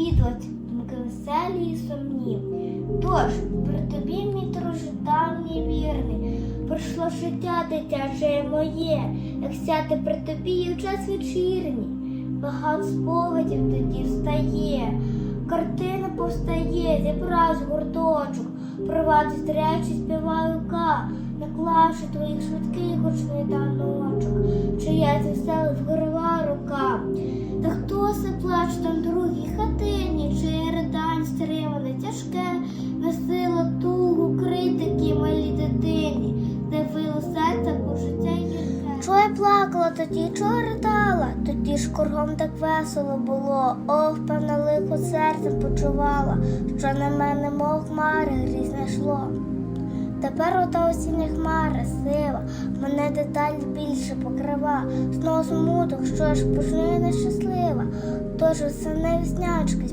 навідувати думки веселі і сумні. Тож, при тобі, мій друже, давній вірний, пройшло життя дитяче моє, як сяти при тобі і в час вечірній. Багато спогадів тоді встає, картина повстає, зібрав гурточок, провадить речі, співаю ка, наклавши твоїх швидких гучний таночок, чиясь веселих вгорила рука. Тяжке, несила тугу критики малій дитині, де вило серце життя гірке. Чого я плакала тоді, чого ридала? Тоді ж кругом так весело було. Ох, певне лихо серцем почувала, що на мене, мов хмари, грізне йшло. Тепер ота осіння хмара сива, мене деталь більше покрива, знов смуток, що ж почну нещаслива, тож усе не веснячки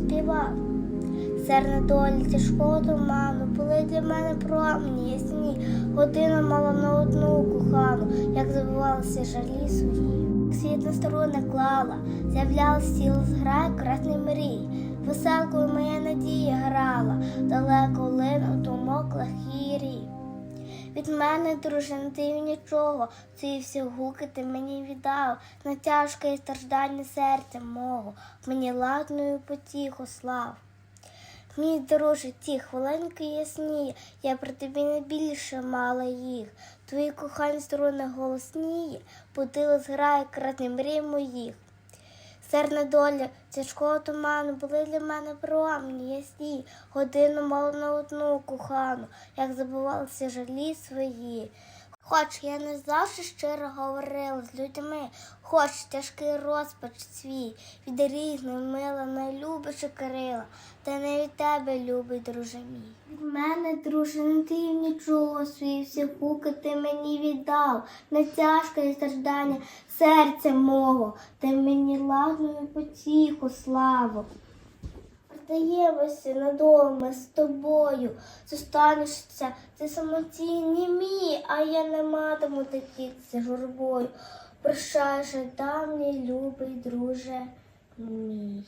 Серне долі тяжкого туману, були для мене промені ясні, година мала на одну кохану, як забувалися жалі свої. Світ на сторони клала, з'являлась сіла зграй красний мрій. Веселкою моя надія грала, далеко линув думок лахірій. Від мене, дружин, ти нічого, ці всі гуки ти мені віддав, на тяжке і страждання серця мого, мені ладною потіху слав. Мій друже, ті хвилинки ясні, я при тобі не більше мала їх. Твої кохані струни голосніє, будили зграє кратні мрій моїх. Серна доля тяжкого туману були для мене промні ясні, годину мало на одну кохану, як забувалися жалі свої. Хоч я не завжди щиро говорила з людьми, хоч тяжкий розпач свій, від різних мила найлюбише крила, та не від тебе, любий друже мій. Від мене, друже, не ти нічого свій всі хуки ти мені віддав, не тяжке і страждання серця мого, ти мені лагною потіху славу. Здаємося надома з тобою, зостанешся ти самотійні мій, а я не матиму такіться журбою. Прощай же давній любий друже мій.